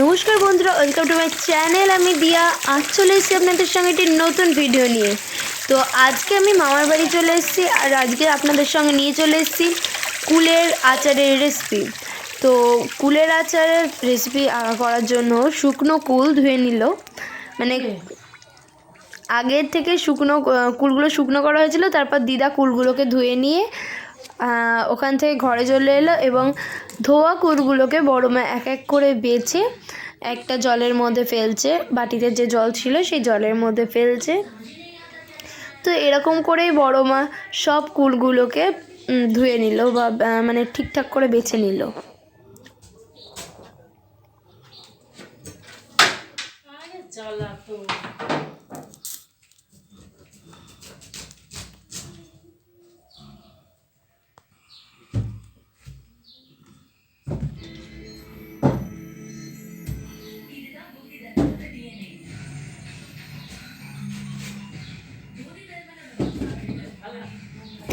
নমস্কার বন্ধুরা welcome to my channel. আমি দিয়া। আজ চলে এসেছি আপনাদের সঙ্গে একটি নতুন ভিডিও নিয়ে। তো আজকে আমি মামার বাড়ি চলে এসেছি আর আজকে আপনাদের সঙ্গে নিয়ে চলে এসেছি কুলের আচারের রেসিপি তো কুলের আচারের রেসিপি করার জন্য শুকনো কুল ধুয়ে নিল। মানে আগের থেকে শুকনো কুলগুলো শুকনো করা হয়েছিল তারপর দিদা কুলগুলোকে ধুয়ে নিয়ে ওখান থেকে ঘরে চলে এলো এবং ধোয়া কুলগুলোকে বড় মা এক এক করে বেছে একটা জলের মধ্যে ফেলছে, বাটিতে যে জল ছিল সেই জলের মধ্যে ফেলছে। তো এরকম করেই বড় মা সব কুলগুলোকে ধুয়ে নিল বা মানে ঠিকঠাক করে বেছে নিল।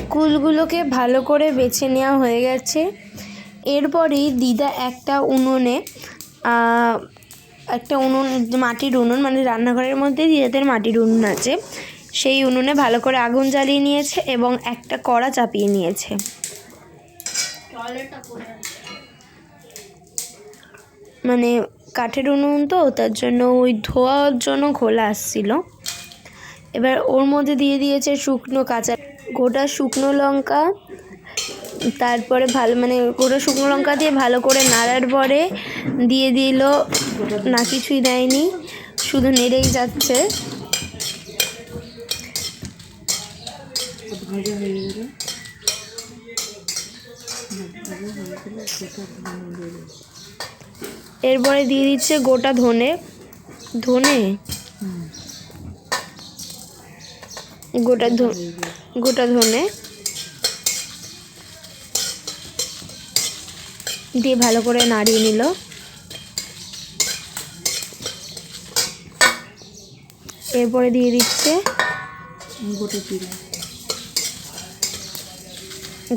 কুলগুলোকে ভালো করে বেছে নেওয়া হয়ে গেছে। এরপরেই দিদা একটা উনুনে একটা উনুন, মাটির উনুন মানে রান্নাঘরের মধ্যে দিদাদের মাটির উনুন আছে। সেই উনুনে ভালো করে আগুন জ্বালিয়ে নিয়েছে এবং একটা কড়া চাপিয়ে নিয়েছে। মানে কাঠের উনুন তো, তার জন্য ওই ধোয়ার জন্য খোলা আসছিল। এবার ওর মধ্যে দিয়ে দিয়েছে শুকনো কাঁচা গোটা শুকনো লঙ্কা, তারপরে ভালো মানে গোটা শুকনো লঙ্কা দিয়ে ভালো করে নাড়ার পরে দিয়ে দিল, না কিছুই দেয়নি, শুধু নেড়েই যাচ্ছে। এরপরে দিয়ে দিচ্ছে গোটা ধনে। ধনে? গোটা ধ গোটা ধনে। দিয়ে ভালো করে নাড়িয়ে নিল। এরপরে দিয়ে দিচ্ছে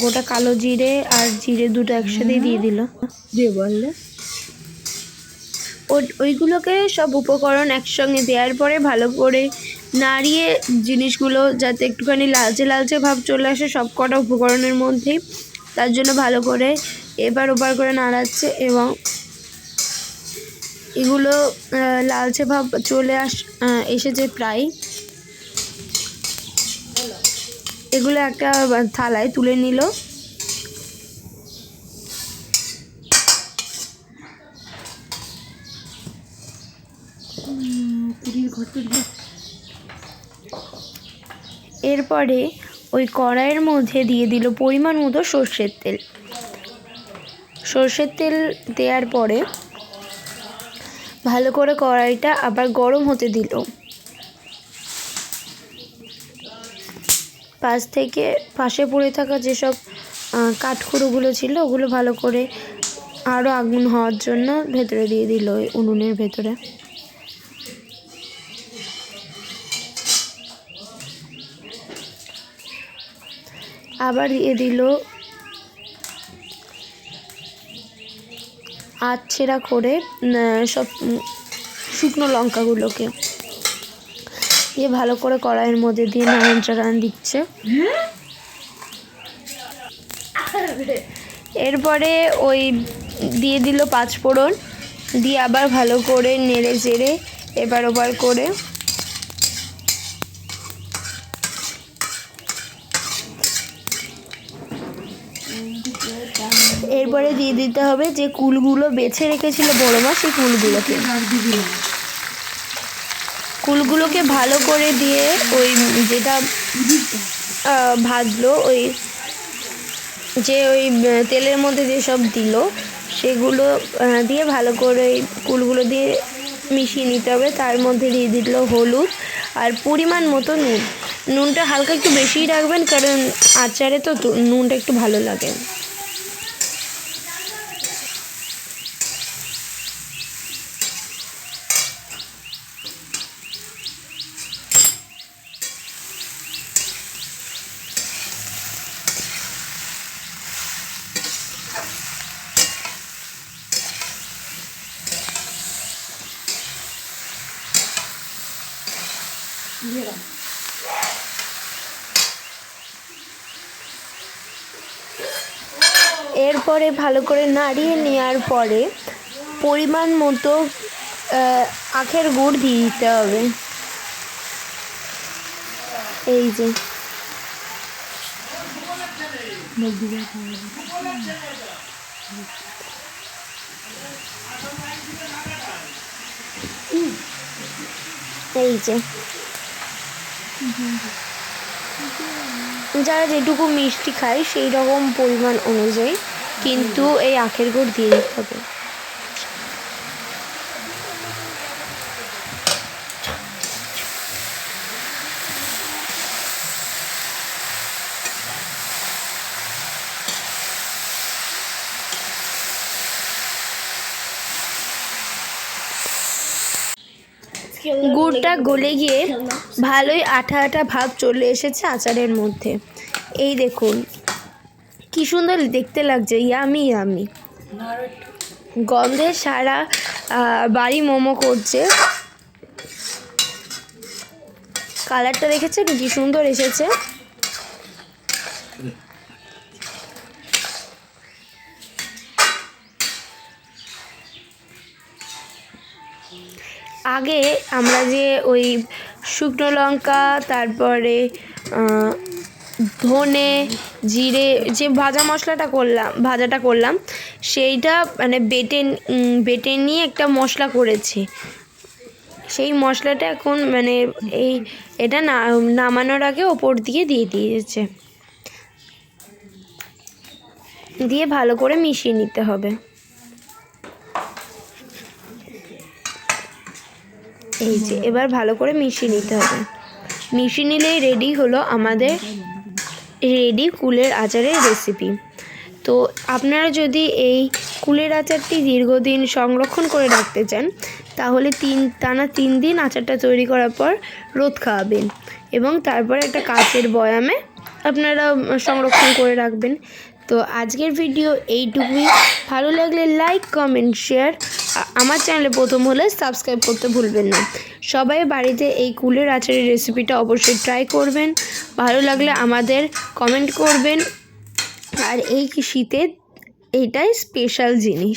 গোটা কালো জিরে আর জিরে দুটো একসাথে দিয়ে দিল। দিয়ে বললে ওইগুলোকে সব উপকরণ একসঙ্গে দেওয়ার পরে ভালো করে নাড়িয়ে জিনিসগুলো যাতে একটুখানি লালচে লালচে ভাব চলে আসে সব কটা উপকরণের মধ্যেই। তার জন্য ভালো করে এবার ওবার করে নাড়াচ্ছে এবং এগুলো লালচে ভাব চলে আস এসেছে প্রায়। এগুলো একটা থালায় তুলে নিল। এরপরে ওই কড়াইয়ের মধ্যে দিয়ে দিল পরিমাণ মতো সর্ষের তেল। সর্ষের তেল দেওয়ার পরে ভালো করে কড়াইটা আবার গরম হতে দিল। পাশ থেকে পাশে পড়ে থাকা যেসব কাঠখুড়োগুলো ছিল ওগুলো ভালো করে আরও আগুন হওয়ার জন্য ভেতরে দিয়ে দিল ওই উনুনের ভেতরে। আবার দিয়ে দিল আচ্ছেরা করে সব শুকনো লঙ্কাগুলোকে। দিয়ে ভালো করে কড়াইয়ের মধ্যে দিয়ে নাড়ান চাড়ান দিচ্ছে। এরপরে ওই দিয়ে দিল পাঁচ ফোড়ন দিয়ে আবার ভালো করে নেড়ে চেড়ে এবার ওবার করে এরপরে দিয়ে দিতে হবে যে কুলগুলো বেছে রেখেছিল বড় মা, সেই কুলগুলোকে। কুলগুলোকে ভালো করে দিয়ে ওই যেটা ভাজলো, ওই যে ওই তেলের মধ্যে যেসব দিল, সেগুলো দিয়ে ভালো করে ওই কুলগুলো দিয়ে মিশিয়ে নিতে হবে। তার মধ্যে দিয়ে দিল হলুদ আর পরিমাণ মতো নুন। নুনটা হালকা একটু বেশিই রাখবেন, কারণ আচারে তো তো, নুনটা একটু ভালো লাগে। এরপরে ভালো করে নাড়িয়ে নেওয়ার পরে পরিমাণ মতো আখের গুড় দিয়ে দিতে হবে। এই যে। এই যে। যারা যেটুকু মিষ্টি খায় সেই রকম পরিমাণ অনুযায়ী কিন্তু এই আখের গুড় দিয়ে দিতে হবে। গুড়টা গলে গিয়ে ভালোই আঠা আঠা ভাব চলে এসেছে আচারের মধ্যে। এই দেখুন, কি সুন্দর দেখতে লাগছে, ইয়ামি ইয়ামি। গন্ধে সারা বাড়ি মোমো করছে। কালারটা দেখেছেন? কি সুন্দর এসেছে। আগে আমরা যে ওই শুকনো লঙ্কা, তারপরে ধনে, জিরে, যে ভাজা মশলাটা করলাম, ভাজাটা করলাম, সেইটা মানে বেটে বেটে নিয়ে একটা মশলা করেছি। সেই মশলাটা এখন মানে এই, এটা না, নামানোর আগে ওপর দিয়ে দিয়ে দিয়েছে। দিয়ে ভালো করে মিশিয়ে নিতে হবে। এই যে, এবার ভালো করে মিশিয়ে নিতে হবে। মিশিয়ে নিলেই রেডি হলো আমাদের রেডি কুলের আচারের রেসিপি তো আপনারা যদি এই কুলের আচারটি দীর্ঘদিন সংরক্ষণ করে রাখতে চান, তাহলে তিন, টানা তিন দিন আচারটা তৈরি করার পর রোদ খাওয়াবেন এবং তারপরে একটা কাচের বয়ামে আপনারা সংরক্ষণ করে রাখবেন। তো আজকের ভিডিও এইটুকুই। ভালো লাগলে লাইক কমেন্ট শেয়ার আমার চ্যানেলে প্রথম হলে সাবস্ক্রাইব করতে ভুলবেন না। সবাই বাড়িতে এই কুলের আচারের রেসিপিটা অবশ্যই ট্রাই করবেন। ভালো লাগলে আমাদের কমেন্ট করবেন। আর এই শীতে এইটাই স্পেশাল জিনিস।